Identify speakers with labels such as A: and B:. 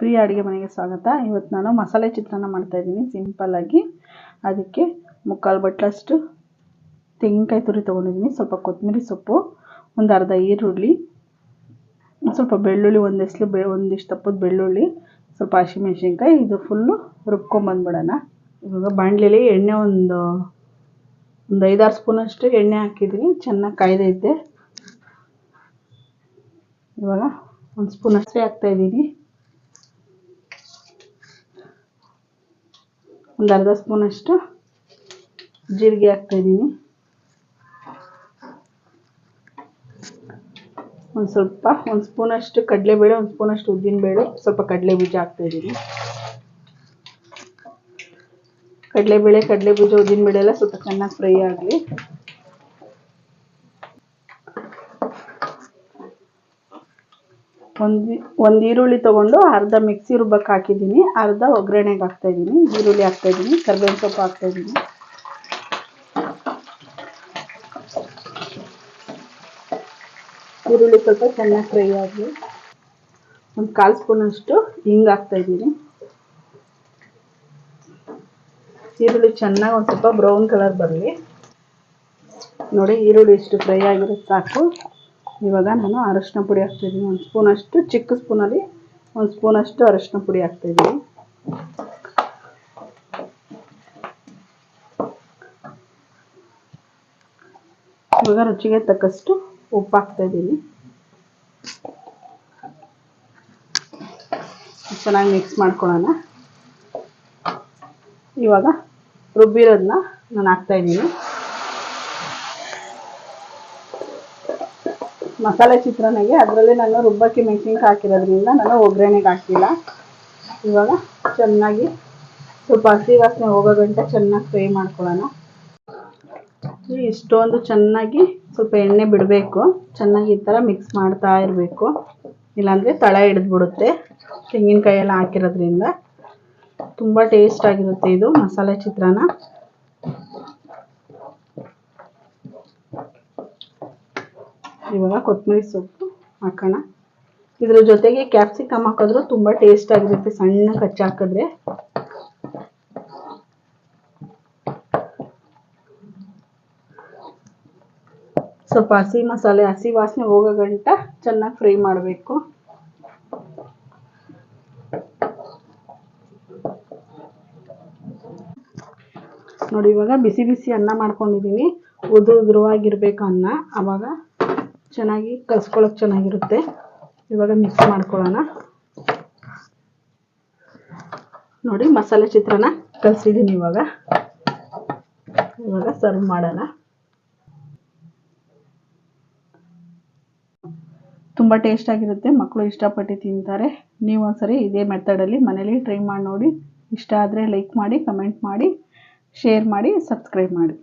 A: ಪ್ರಿಯ ಅಡುಗೆ ಮನೆಗೆ ಸ್ವಾಗತ. ಇವತ್ತು ನಾನು ಮಸಾಲೆ ಚಿತ್ರಾನ್ನ ಮಾಡ್ತಾಯಿದ್ದೀನಿ ಸಿಂಪಲ್ಲಾಗಿ ಅದಕ್ಕೆ ಮುಕ್ಕಾಲು ಬಟ್ಟಲಷ್ಟು ತೆಂಗಿನಕಾಯಿ ತುರಿ ತೊಗೊಂಡಿದ್ದೀನಿ. ಸ್ವಲ್ಪ ಕೊತ್ತಂಬರಿ ಸೊಪ್ಪು, ಒಂದು ಅರ್ಧ ಈರುಳ್ಳಿ, ಸ್ವಲ್ಪ ಬೆಳ್ಳುಳ್ಳಿ, ಒಂದು ಬೆ, ಒಂದಿಷ್ಟು ತಪ್ಪದ ಬೆಳ್ಳುಳ್ಳಿ, ಸ್ವಲ್ಪ ಹಸಿಮೆಣ್ಸಿನ್ಕಾಯಿ, ಇದು ಫುಲ್ಲು ರುಬ್ಕೊಂಬಂದ್ಬಿಡೋಣ ಇವಾಗ ಬಾಣಲೆಯಲ್ಲಿ ಎಣ್ಣೆ ಒಂದು ಒಂದು ಐದಾರು ಸ್ಪೂನಷ್ಟು ಎಣ್ಣೆ ಹಾಕಿದ್ದೀನಿ. ಚೆನ್ನಾಗಿ ಕಾಯ್ದೈತೆ. ಇವಾಗ ಒಂದು ಸ್ಪೂನ್ ಅಷ್ಟೇ ಹಾಕ್ತಾಯಿದ್ದೀನಿ ಒಂದು ಅರ್ಧ ಸ್ಪೂನಷ್ಟು ಜೀರಿಗೆ ಹಾಕ್ತಾಯಿದ್ದೀನಿ ಒಂದು ಸ್ವಲ್ಪ, ಒಂದು ಸ್ಪೂನಷ್ಟು ಕಡಲೆಬೇಳೆ, ಒಂದು ಸ್ಪೂನಷ್ಟು ಉದ್ದಿನಬೇಳೆ, ಸ್ವಲ್ಪ ಕಡಲೆ ಬೀಜ ಹಾಕ್ತಾಯಿದ್ದೀನಿ ಕಡಲೆಬೇಳೆ, ಕಡಲೆ ಬೀಜ, ಉದ್ದಿನಬೇಳೆ ಎಲ್ಲ ಸ್ವಲ್ಪ ಚೆನ್ನಾಗಿ ಫ್ರೈ ಆಗಲಿ. ಒಂದು ಒಂದು ಈರುಳ್ಳಿ ತೊಗೊಂಡು ಅರ್ಧ ಮಿಕ್ಸಿ ರುಬ್ಬಕ್ಕೆ ಹಾಕಿದ್ದೀನಿ, ಅರ್ಧ ಒಗ್ಗರಣೆಗೆ ಹಾಕ್ತಾಯಿದ್ದೀನಿ, ಈರುಳ್ಳಿ ಹಾಕ್ತಾಯಿದ್ದೀನಿ, ಕರ್ಬೇವಿನ ಸೊಪ್ಪು ಹಾಕ್ತಾಯಿದ್ದೀನಿ. ಈರುಳ್ಳಿ ಸ್ವಲ್ಪ ಚೆನ್ನಾಗಿ ಫ್ರೈ ಆಗಲಿ ಒಂದು ಕಾಲು ಸ್ಪೂನಷ್ಟು ಹಿಂಗೆ ಹಾಕ್ತಾಯಿದ್ದೀನಿ. ಈರುಳ್ಳಿ ಚೆನ್ನಾಗಿ ಒಂದು ಸ್ವಲ್ಪ ಬ್ರೌನ್ ಕಲರ್ ಬರಲಿ. ನೋಡಿ ಈರುಳ್ಳಿ ಇಷ್ಟು ಫ್ರೈ ಆಗಿರೋದು ಸಾಕು. ಇವಾಗ ನಾನು ಅರಶಿನ ಪುಡಿ ಹಾಕ್ತಾಯಿದ್ದೀನಿ ಒಂದು ಸ್ಪೂನಷ್ಟು ಚಿಕ್ಕ ಸ್ಪೂನಲ್ಲಿ ಒಂದು ಸ್ಪೂನಷ್ಟು ಅರಶಿನ ಪುಡಿ ಹಾಕ್ತಾಯಿದ್ದೀನಿ ಇವಾಗ ರುಚಿಗೆ ತಕ್ಕಷ್ಟು ಉಪ್ಪು ಹಾಕ್ತಾಯಿದ್ದೀನಿ ಚೆನ್ನಾಗಿ ಮಿಕ್ಸ್ ಮಾಡ್ಕೊಳ್ಳೋಣ. ಇವಾಗ ರುಬ್ಬಿರೋದನ್ನ ನಾನು ಹಾಕ್ತಾಯಿದ್ದೀನಿ ಮಸಾಲೆ ಚಿತ್ರಾನ್ನಗೆ ಅದರಲ್ಲಿ ನಾನು ರುಬ್ಬಕ್ಕೆ ಮೆಣಸಿನ್ಕಾಯಿ ಹಾಕಿರೋದ್ರಿಂದ ನಾನು ಒಗ್ಗರಣೆಗೆ ಹಾಕಿಲ್ಲ. ಇವಾಗ ಚೆನ್ನಾಗಿ ಸ್ವಲ್ಪ ಹಸಿ ವಾಸನೆ ಹೋಗೋ ಗಂಟೆ ಚೆನ್ನಾಗಿ ಫ್ರೈ ಮಾಡ್ಕೊಳ್ಳೋಣ. ಇಷ್ಟೊಂದು ಚೆನ್ನಾಗಿ ಸ್ವಲ್ಪ ಎಣ್ಣೆ ಬಿಡಬೇಕು. ಚೆನ್ನಾಗಿ ಈ ಥರ ಮಿಕ್ಸ್ ಮಾಡ್ತಾ ಇರಬೇಕು. ಇಲ್ಲಾಂದರೆ ತಳ ಹಿಡಿದ್ಬಿಡುತ್ತೆ. ತೆಂಗಿನಕಾಯಿ ಎಲ್ಲ ಹಾಕಿರೋದ್ರಿಂದ. ತುಂಬ ಟೇಸ್ಟ್ ಆಗಿರುತ್ತೆ ಇದು ಮಸಾಲೆ ಚಿತ್ರಾನ್ನ. ಇವಾಗ ಕೊತ್ತಂಬರಿ ಸೊಪ್ಪು ಹಾಕೋಣ. ಇದ್ರ ಜೊತೆಗೆ ಕ್ಯಾಪ್ಸಿಕಮ್ ಹಾಕಿದ್ರು ತುಂಬ ಟೇಸ್ಟ್ ಆಗಿರುತ್ತೆ, ಸಣ್ಣ ಕಚ್ಚಿ ಹಾಕಿದ್ರೆ. ಸ್ವಲ್ಪ ಹಸಿ ಮಸಾಲೆ, ಹಸಿ ವಾಸನೆ ಹೋಗೋ ಗಂಟ ಚೆನ್ನಾಗಿ ಫ್ರೈ ಮಾಡಬೇಕು. ನೋಡಿ, ಇವಾಗ ಬಿಸಿ ಬಿಸಿ ಅನ್ನ ಮಾಡ್ಕೊಂಡಿದ್ದೀನಿ ಉದುರು ಉದುರುವಾಗಿರ್ಬೇಕು ಅನ್ನ. ಆವಾಗ ಚೆನ್ನಾಗಿ ಕಲ್ಸ್ಕೊಳಕ್ಕೆ ಚೆನ್ನಾಗಿರುತ್ತೆ. ಇವಾಗ ಮಿಕ್ಸ್ ಮಾಡ್ಕೊಳ್ಳೋಣ. ನೋಡಿ ಮಸಾಲೆ ಚಿತ್ರಾನ್ನ ಕಲಿಸಿದ್ದೀನಿ ಇವಾಗ. ಇವಾಗ ಸರ್ವ್ ಮಾಡೋಣ. ತುಂಬ ಟೇಸ್ಟಾಗಿರುತ್ತೆ ಮಕ್ಕಳು ಇಷ್ಟಪಟ್ಟು ತಿಂತಾರೆ. ನೀವು ಒಂದ್ಸರಿ ಇದೇ ಮೆಥಡಲ್ಲಿ ಮನೇಲಿ ಟ್ರೈ ಮಾಡಿ ನೋಡಿ. ಇಷ್ಟ ಆದರೆ ಲೈಕ್ ಮಾಡಿ ಕಮೆಂಟ್ ಮಾಡಿ ಶೇರ್ ಮಾಡಿ ಸಬ್ಸ್ಕ್ರೈಬ್ ಮಾಡಿ.